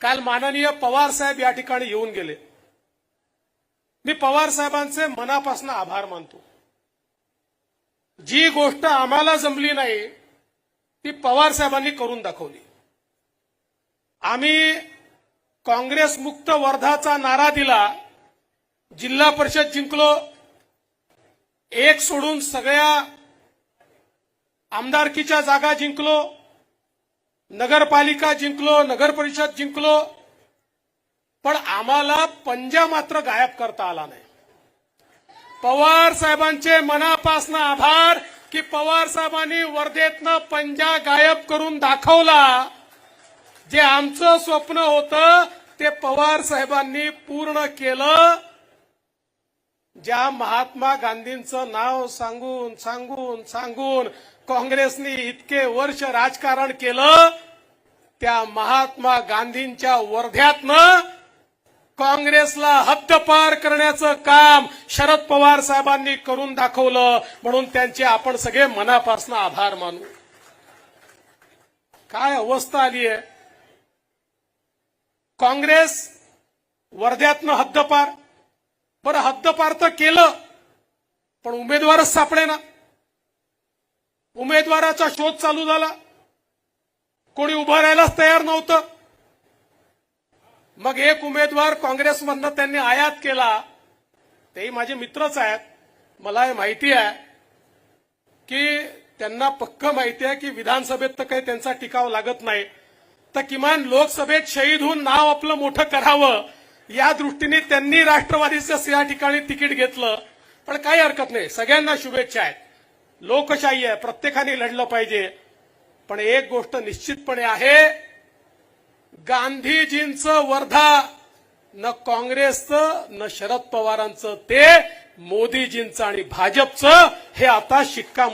काल माननीय पवार साहेब या ठिकाणी येऊन गेले. मी पवार साहेबांचे मनापासून आभार मानतो. जी गोष्ट आम्हाला जमली नाही ती पवार साहेबांनी करून दाखवली. आम्ही काँग्रेस मुक्त वर्धाचा नारा दिला जिल्हा परिषद जिंकलो एक सोडून सगळ्या आमदारकीच्या जागा जिंकलो नगरपालिका जिंकलो नगर परिषद जिंकलो पण आम्हाला पंजा मात्र गायब करता आला नाही. पवार साहेबांचे मनापासनं आभार की पवार साहेबांनी वर्धेतनं पंजा गायब करून दाखवला. जे आमचं स्वप्न होतं ते पवार साहेबांनी पूर्ण केलं. ज्या महात्मा गांधींचं नाव सांगून सांगून सांगून काँग्रेसनी इतके वर्ष राजकारण केलं त्या महात्मा गांधींच्या वर्ध्यातनं काँग्रेसला हद्दपार करण्याचं काम शरद पवार साहेबांनी करून दाखवलं म्हणून त्यांचे आपण सगळे मनापासून आभार मानू. काय अवस्था आली आहे? काँग्रेस वर्ध्यातनं हद्दपार. बरं हद्दपार तर केलं पण उमेदवारच सापडे ना उमेदवाराचा शोध चालू झाला. कोणी उभं राहायलाच तयार नव्हतं. मग एक उमेदवार काँग्रेसमधनं त्यांनी आयात केला. तेही माझे मित्रच आहेत. मला हे माहिती आहे की त्यांना पक्क माहिती आहे की विधानसभेत तर काही त्यांचा टिकाव लागत नाही. तर किमान लोकसभेत शहीद होऊन नाव आपलं मोठं करावं या दृष्टीने त्यांनी राष्ट्रवादीचं या ठिकाणी तिकीट घेतलं. पण काही हरकत नाही. सगळ्यांना शुभेच्छा आहेत. लोकशाही आहे. प्रत्येकाने लढलं पाहिजे. पण एक गोष्ट निश्चितपणे आहे गांधीजींचं वर्धा न काँग्रेसचं न शरद पवारांचं ते मोदीजींचं आणि भाजपचं हे आता शिक्का